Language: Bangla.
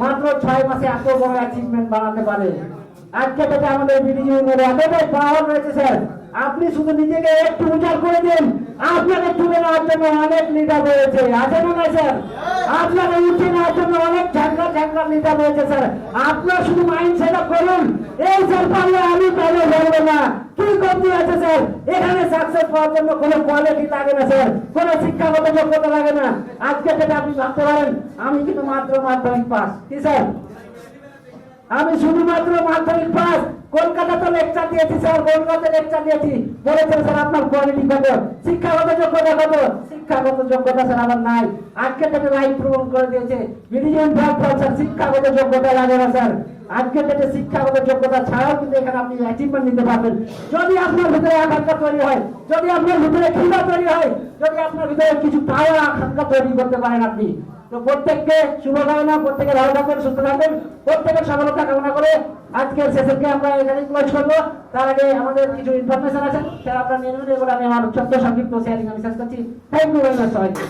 মাত্র ছয় মাসে এত বড় অ্যাচিভমেন্ট বানাতে পারে। আজকে থেকে আমাদের বিডিজি এতটাই পাওয়ার রয়েছে, স্যার। আপনি শুধু নিজেকে একটু উজাড় করে দিন। আপনাকে তুলে নেওয়ার জন্য অনেক লিডার রয়েছে। আছে না স্যার? আপনাকে উঠে নেওয়ার জন্য অনেক ঝাঁকা ঝাঁকা লিডার রয়েছে, স্যার। আপনার শুধু মাইন্ড সেট করুন। এই স্যার পারলে আমি পারলে বলব না। কি আছে, স্যার। এখানে সাকসেস পাওয়ার জন্য কোনো কোয়ালিটি লাগে না, স্যার। কোনো শিক্ষাগত যোগ্যতা লাগে না। আজকে থেকে আপনি ভাবতে পারেন, আমি কিন্তু মাত্র মাধ্যমিক পাস কি, স্যার? আমি শুধুমাত্র মাধ্যমিক পাস কলকাতাতে লেকচার দিয়েছি, স্যার। কলকাতাতে লেকচার দিয়েছি। বলেছেন, স্যার, আপনার কোয়ালিটি কত? শিক্ষাগত যোগ্যতা কত? শিক্ষাগত যোগ্যতা, স্যার, আমার নাই। আজকে থেকে লাইফ প্রমাণ করে দিয়েছে বিডিজন প্ল্যাটফর্ম স্যার, শিক্ষাগত যোগ্যতা লাগে না, স্যার। আজকে থেকে শিক্ষাগত যোগ্যতা ছাড়াও কিন্তু এখানে আপনি অ্যাচিভমেন্ট নিতে পারবেন। যদি আপনার ভিতরে আকাঙ্ক্ষা তৈরি হয়, যদি আপনার ভিতরে ক্ষীণা তৈরি হয়, যদি আপনার ভিতরে কিছু পাওয়ার আকাঙ্ক্ষা তৈরি করতে পারেন আপনি। তো প্রত্যেককে শুভকামনা প্রত্যেকের ভালো থাকবেন, সুস্থ থাকবেন, প্রত্যেকের সফলতা কামনা করে আজকের সেশনকে আমরা এখানে ক্লোজ করব। তার আগে আমাদের কিছু ইনফরমেশন আছে, সেটা আপনারা নিয়ে নেবেন এবার আমি আমার ছোট্ট সংক্ষিপ্ত শেয়ারিং আমি শেষ করছি। থ্যাংক ইউ ভেরি মাচ সবাইকে।